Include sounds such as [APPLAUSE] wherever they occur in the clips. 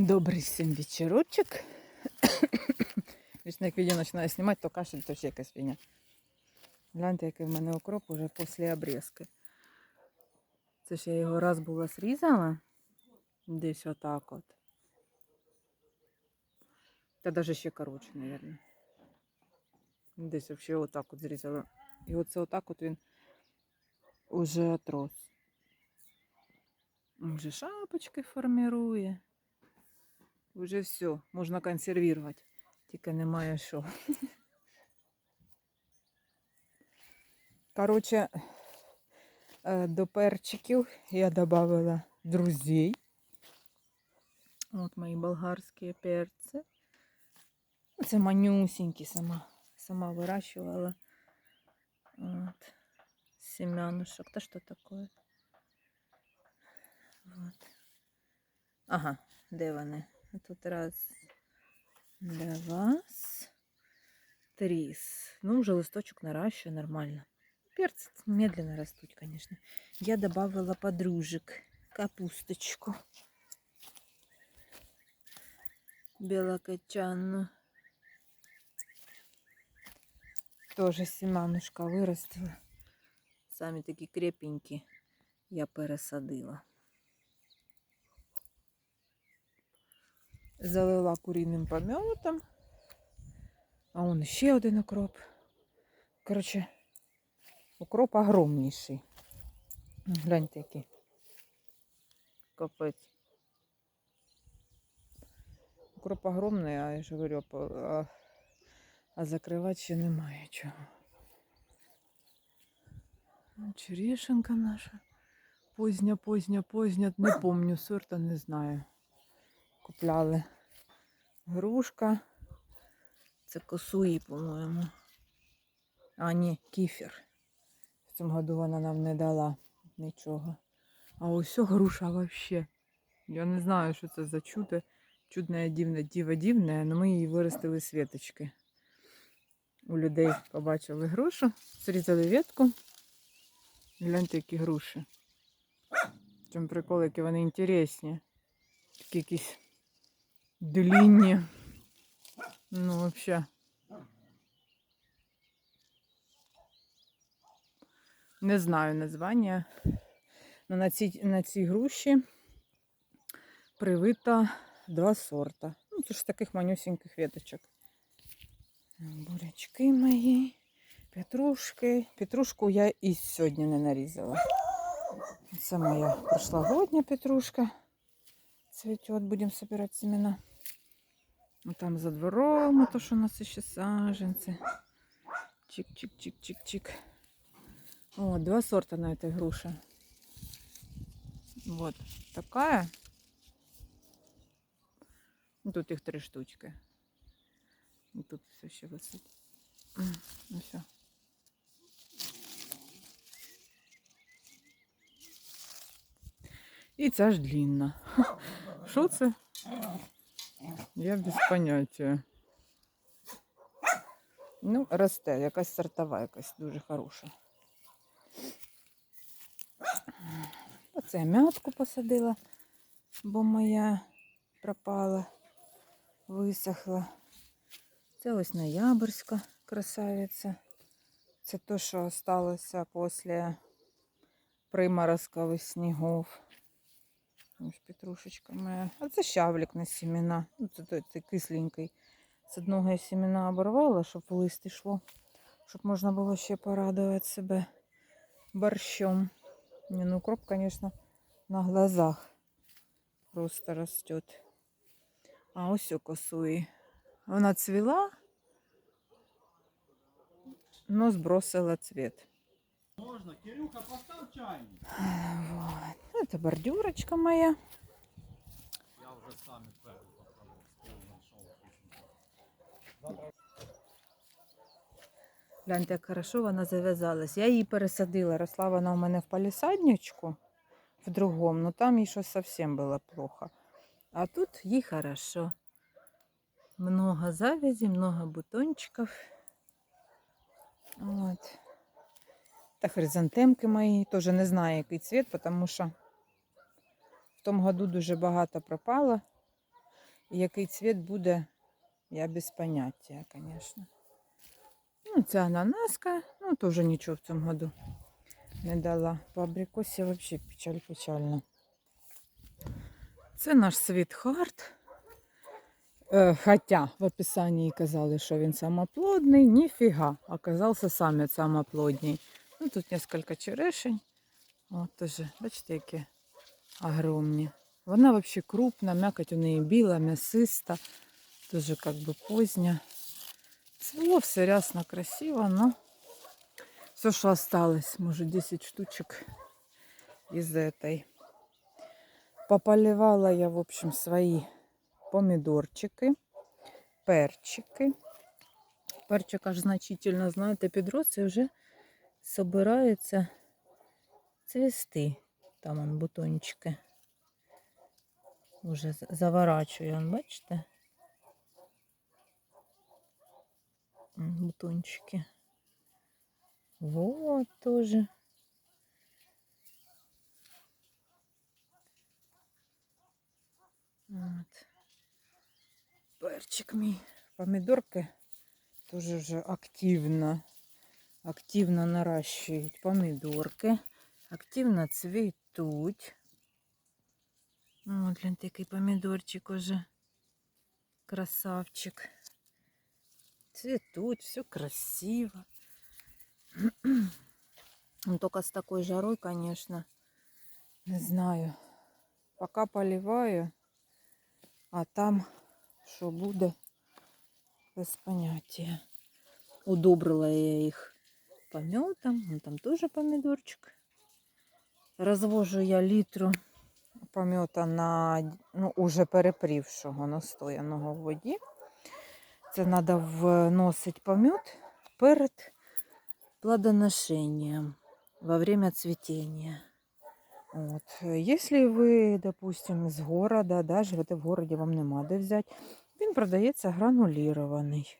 Добрий всім вечорочок. [COUGHS] Вічно як відео починаю знімати, то кашель, то ще якась фігня. Гляньте, який в мене окроп уже після обрізки. Це ж я його раз була зрізала. Десь отак от. Та навіть ще коротше, мабуть. Десь взагалі отак от зрізала. І оце отак от він уже отрос. Вже шапочки формирує. Уже все, можна консервувати. Тільки немає що. Коротше, е, до перчиків я додавала друзей. От мої болгарські перці. Це манюсенькі сама. Сама вирощувала. От. Семянушек. Та що таке? Вот. Ага, де вони? Тут раз, два, три. Ну, уже листочек наращиваю нормально. Перцы медленно растут, конечно. Я добавила подружек, капусточку. Белокочанну. Тоже семянушка вырастила. Сами такі крепенькі я пересадила. Залила курінним помьотом. А он ще один укроп. Коротше, укроп огромніший. Гляньте який. Капець. Укроп огромний, а я ж говорю, а, а закривати ще немає чого. Черешенка наша. Позня, позня, позня. Не помню сорта, не знаю купляли. Грушка. Це косуї, по-моєму. А, ні, кіфір. В цьому году вона нам не дала нічого. А ось груша вообще. Я не знаю, що це за чудо. Чудне, дивне, діво дивне, але ми її виростили з віточки. У людей побачили грушу, зрізали ветку. Гляньте, які груші. Чому прикол, які вони інтересні. Такі якісь длинні. Ну, вообще. Не знаю названня. Но на цій, на цій груші привита два сорта. Ну, це ж таких манюсеньких веточок. Бурячки мої, петрушки. Петрушку я і сьогодні не нарізала. Це моя прошлогодня петрушка. Цветет, будем собирать семена. Ну, там за двором, то, что у нас еще саженцы. Чик-чик-чик-чик-чик. Вот, два сорта на этой груше. Вот такая. Ну, Тут их три штучки. И тут все еще висить. Ну все. І ця ж длінна. Що це? Я без поняття. Ну, росте, якась сортова, якась дуже хороша. Оце м'ятку посадила, бо моя пропала, висохла. Це ось ноябрьська красавиця. Це то, що залишилося після приморозкових снігов. Ось петрушечка моя. А це щавлик на семена. Ну, це, той- це кисленький. З одного я семена оборвала, щоб в лист йшло, щоб можна було ще порадувати себе борщом. Не, ну укроп, конечно, на глазах просто растет. А ось у косуї. Вона цвіла, но сбросила цвет. Можно, Кирюха, поставь чайник. Вот. Ну, Это бордюрочка моя. Я уже сам попробовал, нашел. Гляньте, як хорошо вона зав'язалась. Я її пересадила. Росла вона у мене в палісадничку в другому, но там їй щось зовсім було плохо. А тут їй хорошо. Много завязей, много бутончиков. Вот. Та хризантемки мої. Теж не знаю, який цвіт, тому що в тому году дуже багато пропало. І який цвіт буде, я без поняття, звісно. Ну, це ананаска, ну теж нічого в цьому году не дала. По абрикосі взагалі печаль печальна. Це наш світхарт. Е, Хоча в описанні казали, що він самоплодний, ніфіга, оказався самець самоплодний. Ну, тут несколько черешень. От тоже, бачите, які огромні. Вона взагалі крупна, м'якоть у неї біла, м'ясиста, дуже как бы поздня. Цвело все рясно, красиво, но все, что осталось, может 10 штучек из этой. Пополивала я, в общем, свои помидорчики, перчики. Перчик аж значительно, знаєте, підрос і вже собираються цвісти. Там он бутончики. Уже з- заворачує, он, бачите? Бутончики. Вот тоже. Вот. Перчик мій. Помидорки тоже вже активно, активно наращують помидорки, активно цвітуть. От, гляньте, який помидорчик уже. Красавчик. Цветут, все красиво. [CLEARS THROAT] Ну, только с такой жарой, конечно, не знаю. Пока поливаю, а там що буде, без поняття. Удобрила я їх пометом, ну, там тоже помидорчик. Розвожу я літру помета на ну, уже перепрівшого, настояного в воді. Це треба вносити помет перед плодоношением во время цветения. Вот. Если вы, допустим, из города, да, живете в городі, вам нема де взяти, він продається гранулірований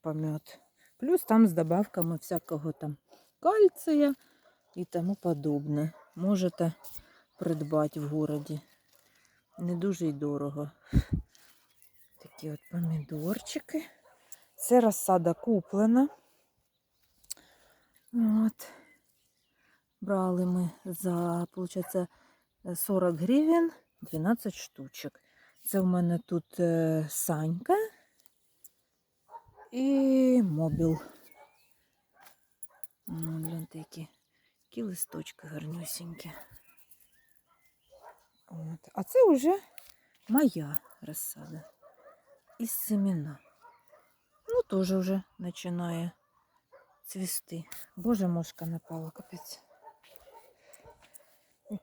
помет. Плюс там з добавками всякого там кальція і тому подобне. Можете придбати в городі. Не дуже й дорого. Такі от помідорчики. Це розсада куплена. От. Брали ми за, виходить, 40 гривень 12 штучок. Це в мене тут е, Санька і мобіл. Гляньте, які, які листочки гарнюсінькі. От. А це вже моя розсада із семена. Ну, теж вже починає цвісти. Боже, мошка напала, капець.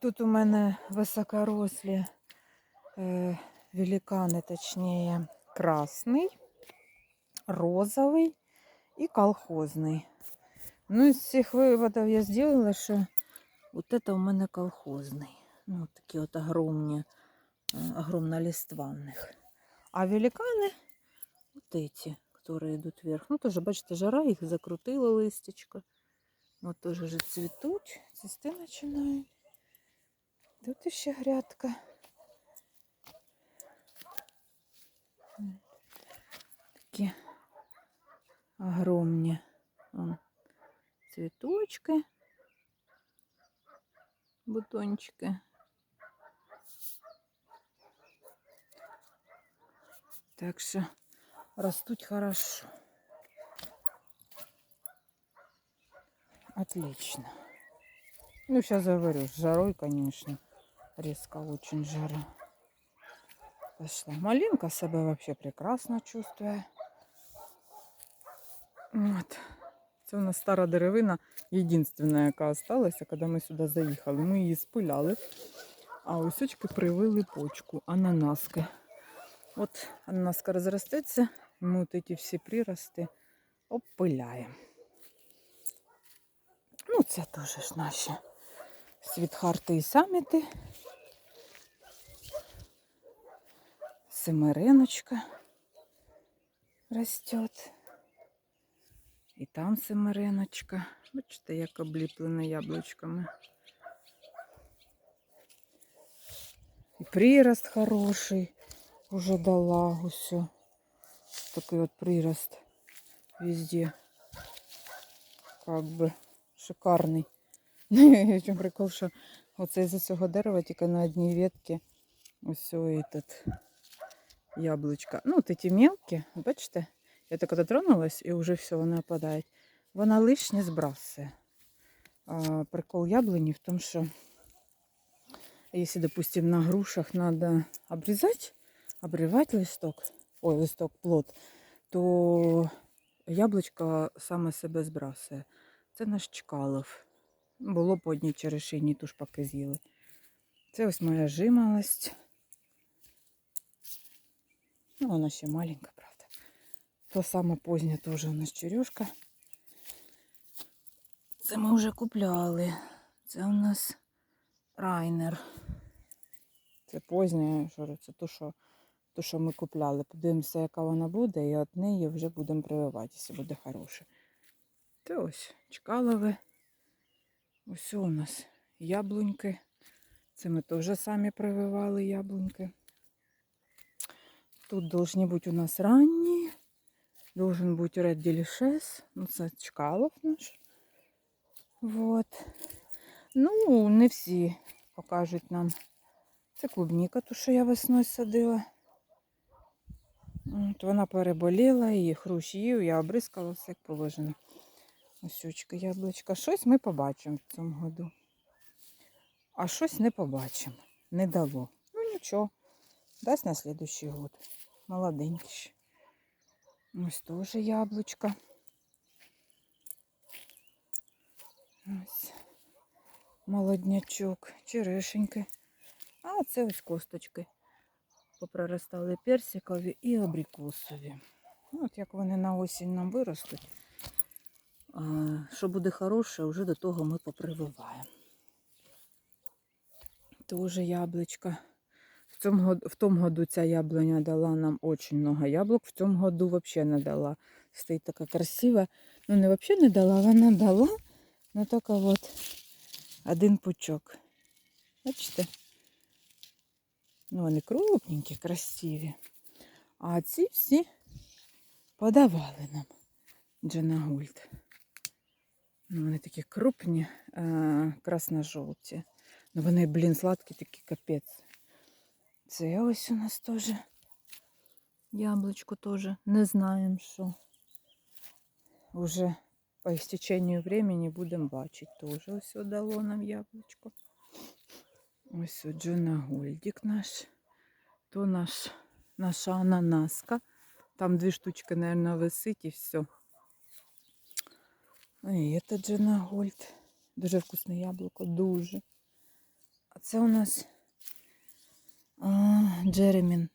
Тут у мене високорослі е, великани, точніше, красний, розовий і колхозний. Ну, із цих виводів я зробила, що от це у мене колхозний. Ну, от такі от огромні, е, огромна листва в них. А великаны вот эти, которые идут вверх. Ну, тоже, бачите, жара их закрутила листечко. Вот тоже вже цвітуть, цвісти починають. Тут ще грядка. Огромні. Вон, цвіточки, бутончики. Так что растут хорошо. Отлично. Ну, сейчас говорю, с жарой, конечно. Резко очень жара. Пошла. Малинка себя вообще прекрасно чувствует. Вот. Це у нас стара деревина, єдинственна, яка осталася, коли ми сюди заїхали. Ми її спиляли, а ось очки привили почку, ананаски. От ананаска розростеться, ми от ці всі прирости обпиляємо. Ну, це теж ж наші світхарти і саміти. Семериночка ростет. І там семериночка. Бачите, як обліплена яблучками. І прирост хороший. уже дала усю. Такий от прирост везде. Как би шикарний. [LAUGHS] Чому прикол, що оце з цього дерева тільки на одній ветці ось этот яблучка. Ну, от ці мелкі, бачите? Я так дотронулась і вже все, вони опадають. Вона лишнє збрасує. А, прикол яблуни в том, что если, допустим, на грушах надо обрезать, обрывать листок, ой, листок, плод, то яблучко саме себе збрасує. Це наш чкалов. Було по одній черешині, ту ж поки з'їли. Це ось моя жимолость. Ну, вона ще маленька. То саме поздня теж у нас черешка. Це ми вже купляли. Це у нас райнер. Це поздня, що це то, що, то, що ми купляли. Подивимося, яка вона буде, і від неї вже будемо прививати, якщо буде хороше. Це ось чкалове. Ось у нас яблуньки. Це ми теж самі прививали яблуньки. Тут должны бути у нас ранні. Должен бути Red Delicious. Ну, це чкалов наш. Вот. Ну, не всі покажуть нам. Це клубніка, ту, що я весною садила. От, вона переболіла, її хрущ їв, я обрискала все як положено. Ось очка, яблучка. Щось ми побачимо в цьому году. А щось не побачимо. Не дало. Ну нічого. Дасть на слідущий год. Молоденький. Ось теж яблучка. Ось. Молоднячок, черешеньки. А це ось косточки. Попроростали персикові і абрикосові. От як вони на осінь нам виростуть. Що буде хороше, вже до того ми попрививаємо. Тоже яблучко. Цьому, в тому году ця яблуня дала нам очень много яблук. В цьому году вообще не дала. Стоїть така красива. Ну, не вообще не дала, вона дала. Ну, тільки от один пучок. Бачите? Ну, вони крупненькі, красиві. А ці всі подавали нам Джанагульт. Ну, вони такі крупні, е, красно-жовті. Ну, вони, блін, сладкі такі капець. Це ось у нас теж яблучко теж. Не знаємо, що. Уже по істеченню времени будемо бачити теж. Ось дало нам яблучко. Ось Джона Гольдік наш. То наш, наша ананаска. Там дві штучки, наверное, висить і все. І це Джона Гольд. Дуже вкусне яблуко, дуже. А це у нас Джеремін.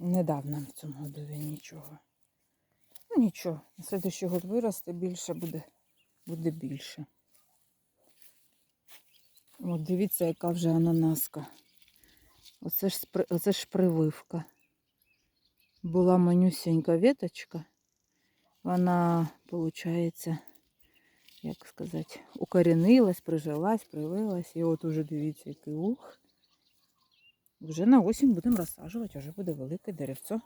Не дав нам в цьому году нічого. Ну нічого, на следующий год виросте більше буде, буде більше. От дивіться, яка вже ананаска. Оце ж, оце ж прививка. Була манюсенька веточка. Вона, виходить, як сказати, укорінилась, прижилась, привилась. І от уже дивіться, який ух. Вже на осінь будемо розсаджувати, вже буде велике деревцо.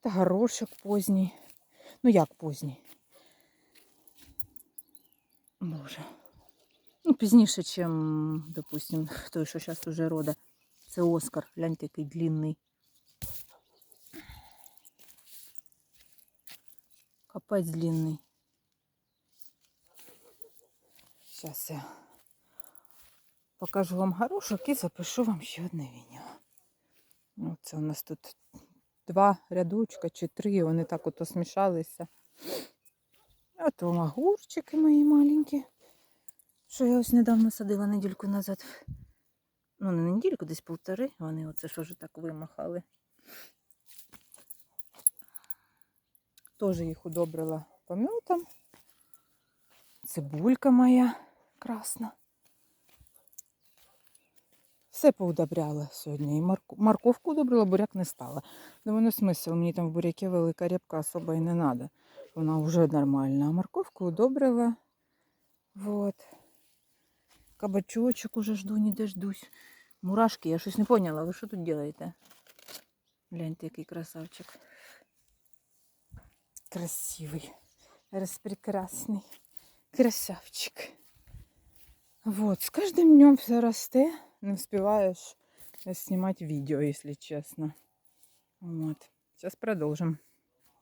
Та горошок поздній. Ну як поздній? Боже. Ну, пізніше, ніж, допустим, той, що зараз уже рода. Це Оскар. Гляньте, який длинний. Капець длинний. Зараз я покажу вам горошок і запишу вам ще одне відео. Ну, це у нас тут два рядочка чи три, вони так ото смішалися. А то огурчики мої маленькі. Що я ось недавно садила недільку назад. Ну, не недільку, десь півтори. Вони оце ж так вимахали. Теж їх удобрила помютом. Цибулька моя красна. Все поудобряла сьогодні. І морковку удобрила, буряк не стала. Думаю, смисл, мені там в буряки велика репка особо і не треба. Вона вже нормальна. А морковку удобрила. Вот. Кабачочок уже жду, не дождусь. Мурашки, я щось не поняла. Ви що тут робите? Гляньте, який красавчик. Красивий. Розпрекрасний. Красавчик. Вот, с каждым днем все росте. Не успеваешь снимать видео, если честно. Вот. Сейчас продолжим.